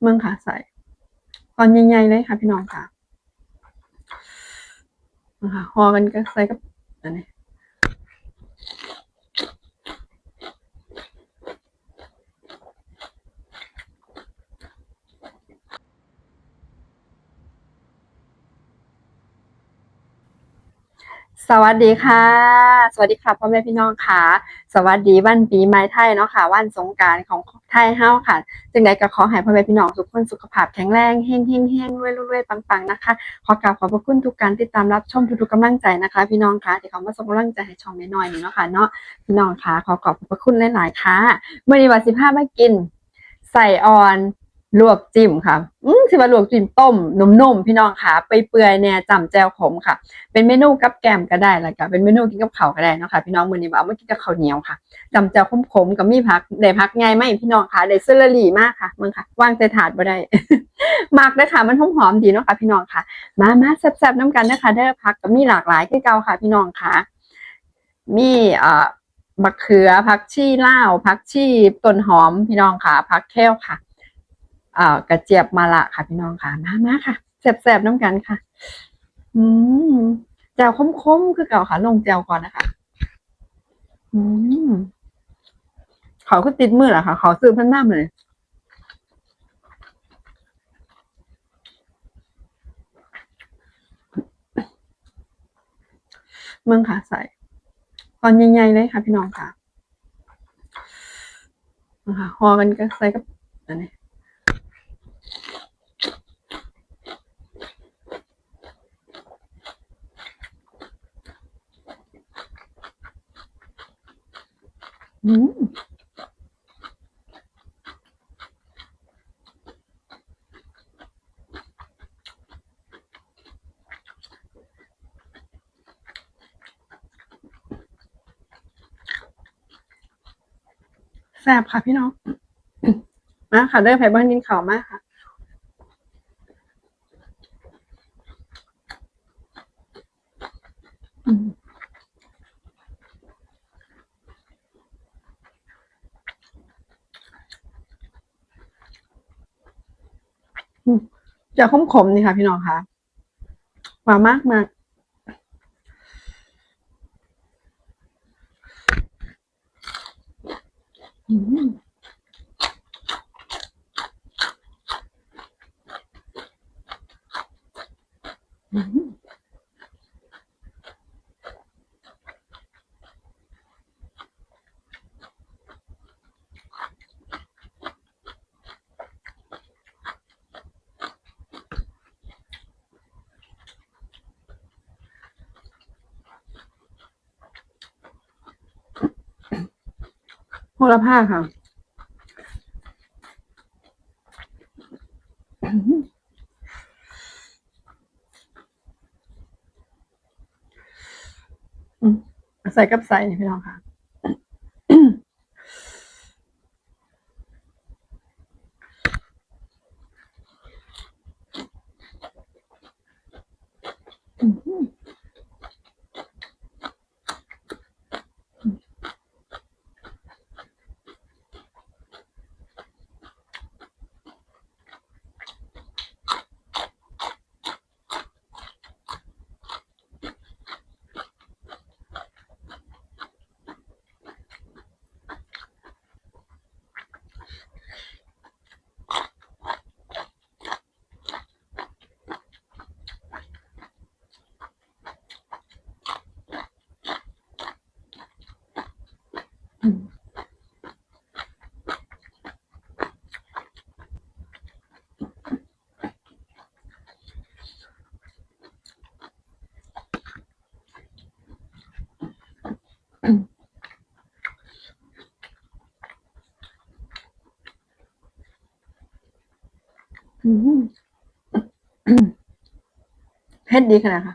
เมืองค่ะใส่ตอนใหญ่ๆเลยค่ะ พี่น้องค่ะนะคะห่อกันก็ใส่กับอันนี้สวัสดีค่ะ สวัสดีค่ะพ่อแม่พี่น้องค่ะ สวัสดีวันปีใหม่ไทยเนาะค่ะ วันสงการของไทยเฮาค่ะ จึงใดก็ขอให้พ่อแม่พี่น้องทุกคนสุขภาพแข็งแรงเฮงเฮงเฮงรวยรวยปังๆนะคะ ขอกราบขอบพระคุณทุกการติดตามรับชมทุกๆกำลังใจนะคะ พี่น้องค่ะที่เขามาส่งกำลังใจให้ช่องน้อยๆนี่เนาะค่ะเนาะพี่น้องค่ะขอขอบพระคุณหลายๆค่ะเมื่อดีวันสิบห้ามากิน ใส่ออน ลวกจิ้มค่ะ อืมสิว่าลวกจิ้มต้มนุ่มๆพี่น้องค่ะ ไปเปื่อยๆเนี่ยจำแจวขมค่ะ เป็นเมนูกับแกมก็ได้แล้วก็เป็นเมนูกินกับข้าวก็ได้นะคะ พี่น้องมื้อนี้ว่าเอามากินกับข้าวเหนียวค่ะจำแจวขมๆกับมีผักได้ผักไงไหมพี่น้องค่ะได้เซอร์รี่มากค่ะมึงค่ะวางใส่ถาดบ่ได้มักเด้อค่ะมันหอมๆดีเนาะค่ะ พี่น้องค่ะ มามาแซ่บๆน้ำกันนะคะเด้อผักก็มีหลากหลายคือเก่าค่ะ พี่น้องค่ะ มีเอ่อบักเขือผักชีลาวผักชีต้นหอมพี่น้องค่ะผักแค้วค่ะ อ่อกระเจี๊ยบมะละค่ะพี่น้องค่ะมามาค่ะแซ่บๆน้ำกันค่ะ อืมแจวคมๆคือเก่าค่ะ ลงแจวก่อนนะคะ อืมเขาก็ติดมือเหรอคะเขาซื้อพันน้ำเลยเมืองขาใส่ตอนใหญ่ๆเลยค่ะ พี่น้องค่ะนะคะห่อกันก็ใส่กับอันนี้ อืมแซ่บค่ะพี่น้อง มาค่ะเด้อไผ่บ้านกินข่าวมากค่ะ อืม จะขมขมนี่ค่ะ พี่น้องค่ะหวานมากมากอืมอืม ละผ้าค่ะใส่กับใส่พี่น้องค่ะ เฮ็ดดีขนาดค่ะ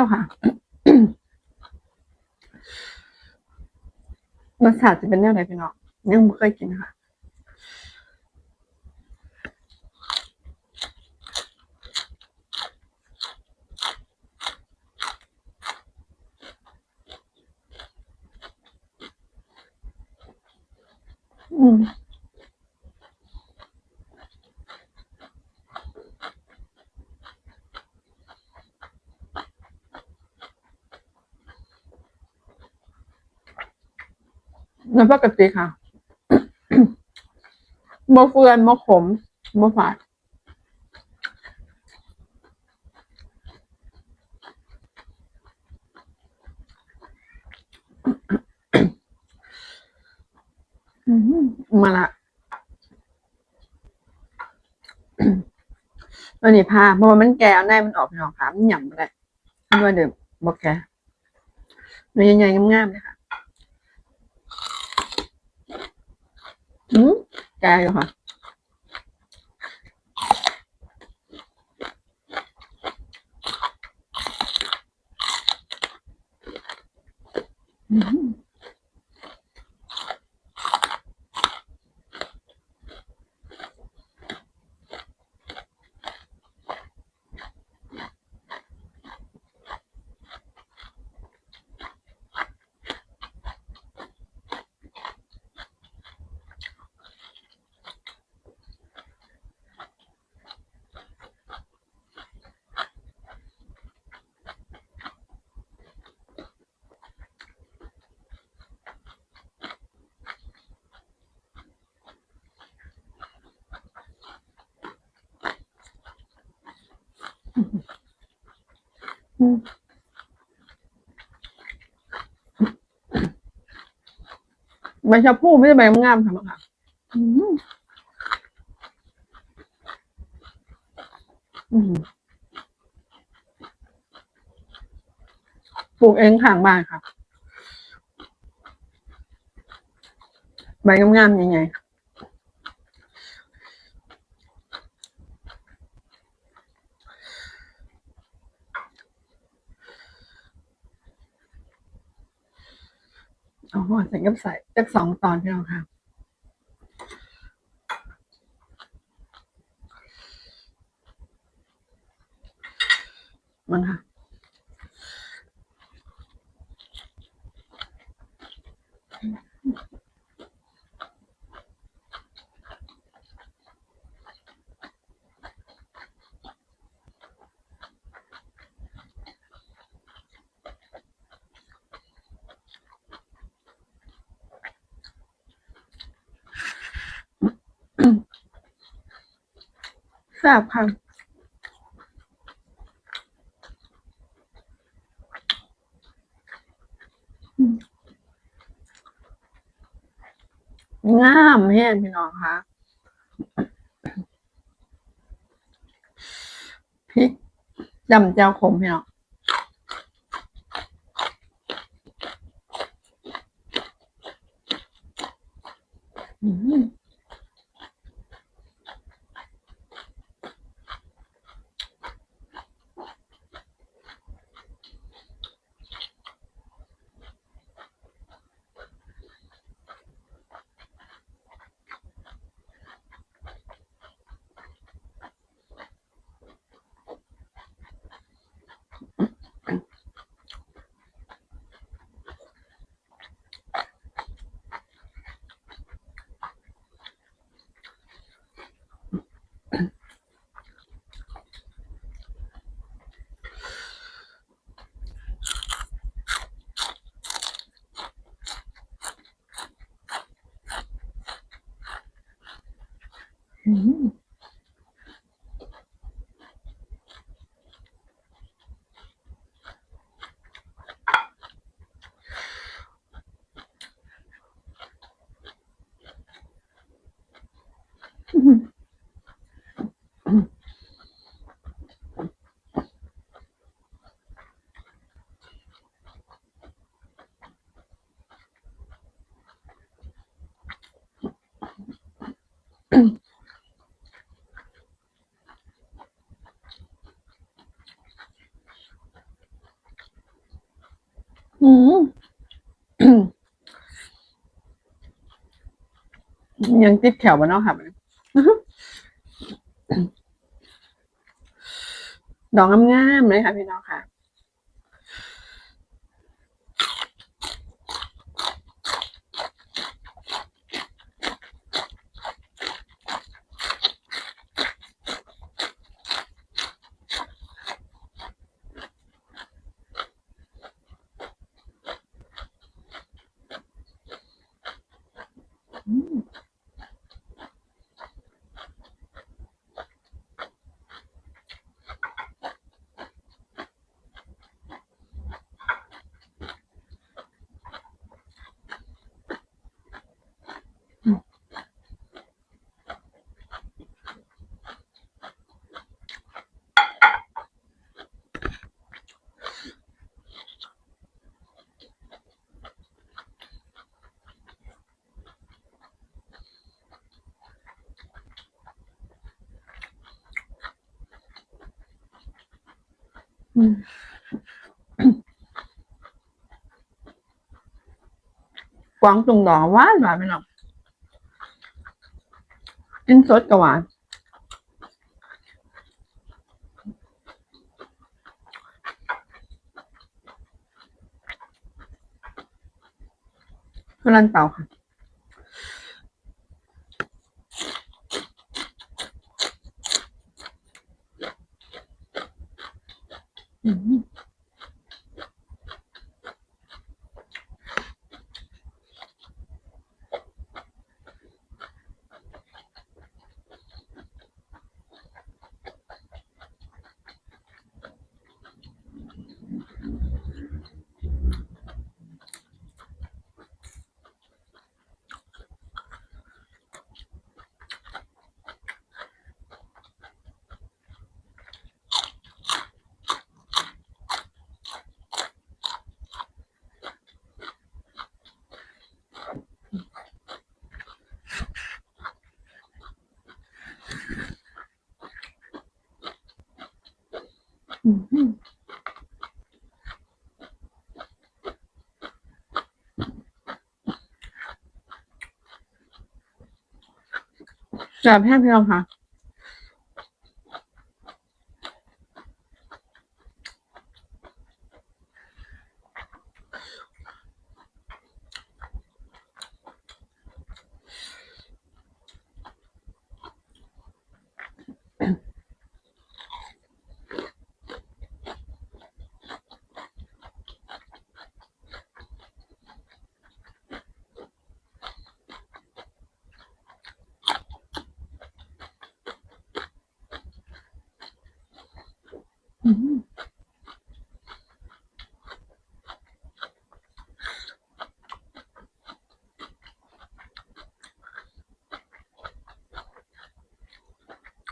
วค่ะรสชาติจะเป็นแนวไหนพี่น้องยังไม่เคยกินค่ะอืม น้ำปกติค่ะโมเฟือนโมขมโมฝาดมาละอันนี้พาเพราะว่ามันแก่เอาในมันออกพี่น้องค่ะมันหย่ำไปได้ไม่ว่าเดิมบอกแกเนื้อใหญ่ๆงามๆเลยค่ะ อื มแกอ ใบชะพูไม่ใช่ใบงามๆค่ะมังค่ะปลูกเองข้างบ้านค่ะ ใบงามๆยังไง อ๋อใส่กับใส่จักสองตอนพี่น้องค่ะ มันค่ะ แซ่บค่ะงามแห้งพี่น้องคะพริกดำเจ้าขมพี่น้องอืม ยังติดแถวบ้านนอกค่ะดอกงามๆเลยค่ะพี่น้องค่ะ กวางตุงดอหวานหวานไปหน้องกินสดกับหวานกรันเต่าค่ะ อืม แสบแห้งพี่น้องค่ะ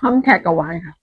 หอมแขกกับหวานค่ะ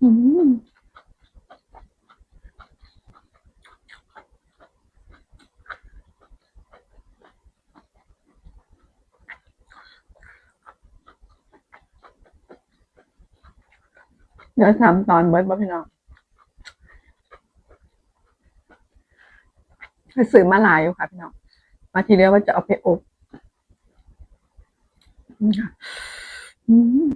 เดี๋ยวทำตอนเบิร์ดบ่พี่น้องไปซื้อมาลายอยู่ค่ะพี่น้อง มาทีเดียวว่าจะเอาไปอบอืม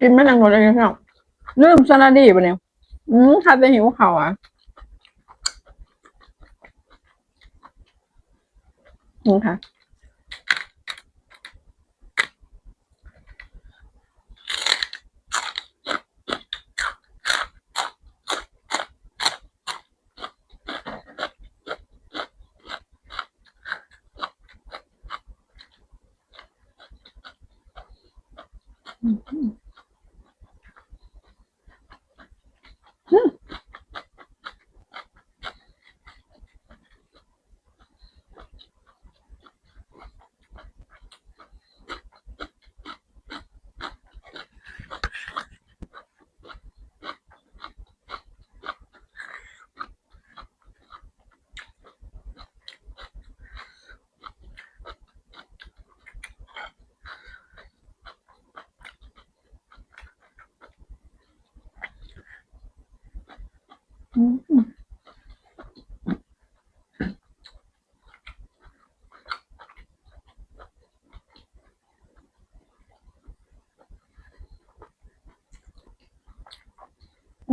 กินไม่นังรถเลยพี่น้องลืมซาลาดีปะเนี่ยอืมถ้าจะหิวเขาวอะนี่ค่ะ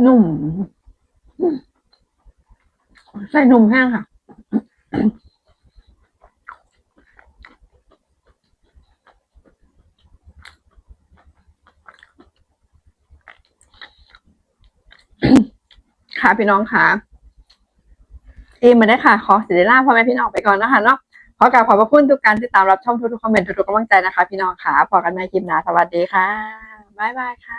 นุ่ม ใส่นมแห้งค่ะ ค่ะพี่น้องค่ะเอมมาได้ค่ะ ขอสิเดล่าพ่อแม่พี่น้องไปก่อนนะคะเนาะขอกราบขอบพระคุณทุกการติดตามรับชมทุกๆคอมเมนต์ทุกๆกำลังใจนะคะ พี่น้องค่ะพอกันในคลิปหน้าสวัสดีค่ะ บ๊ายบายค่ะ